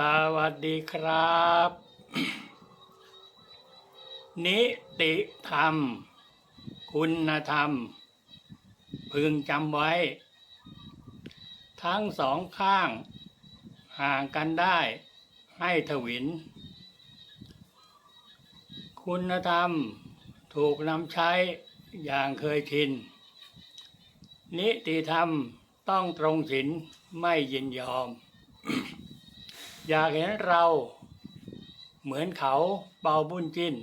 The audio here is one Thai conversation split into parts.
สวัสดีครับ นิติธรรม คุณธรรม พึงจำไว้ ทั้งสองข้าง ห่างกันได้ให้ถวิน คุณธรรมถูกนำใช้อย่างเคยชิน นิติธรรมต้องตรงศีลไม่ยินยอม อยากเห็นเราเหมือนเขาเบาบุญจิน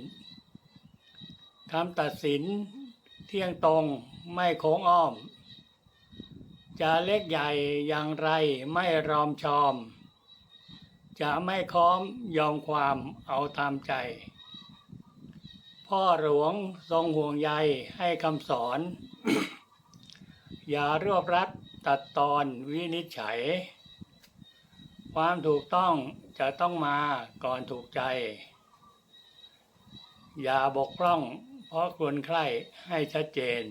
คำตัดสินเที่ยงตรงไม่โค้งอ้อม จะเล็กใหญ่อย่างไรไม่รอมชอม จะไม่ค้อมยอมความเอาตามใจ พ่อหลวงทรงห่วงใยให้คำสอน อย่ารวบรัดตัดตอนวินิจฉัย ความถูกต้องจะต้องมาก่อนถูกใจ อย่าบกพร่องเพราะควรใคร่ให้ชัดเจน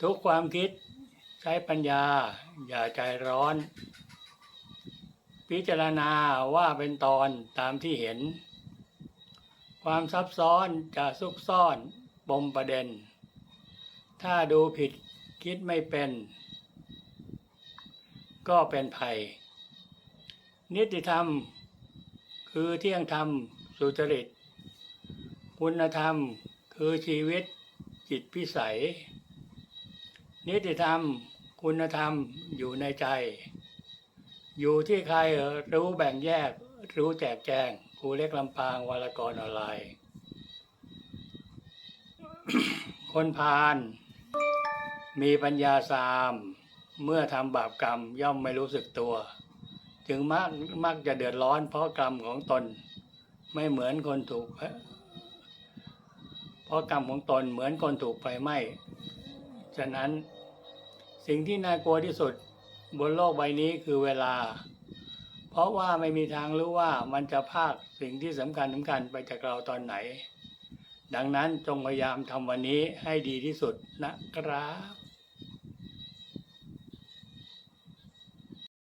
ทุกความคิดใช้ปัญญา อย่าใจร้อน พิจารณาว่าเป็นตอนตามที่เห็น ความซับซ้อนจะซุกซ่อนปมประเด็น ถ้าดูผิดคิดไม่เป็น ก็เป็นภัย นิติธรรม คือเที่ยงธรรม สุจริต คุณธรรม คือชีวิต จิตพิสัย นิติธรรม คุณธรรมอยู่ในใจ อยู่ที่ใครรู้แบ่งแยก รู้แจกแจงครูเล็กลำปางวารกรออนไลน์ คนพาลมีปัญญาสาม เมื่อทำบาปกรรมย่อมไม่รู้สึกตัว จึงมักมักจะเดือดร้อนเพราะกรรมของตน ไม่เหมือนคนถูกเพราะกรรมของตนเหมือนคนถูกไฟไหม้ฉะนั้นสิ่งที่น่ากลัวที่สุดบนโลกใบนี้คือเวลา เพราะว่าไม่มีทางรู้ว่ามันจะพากสิ่งที่สำคัญสำคัญไปจากเราตอนไหน ดังนั้นจงพยายามทำวันนี้ให้ดีที่สุดนะครับ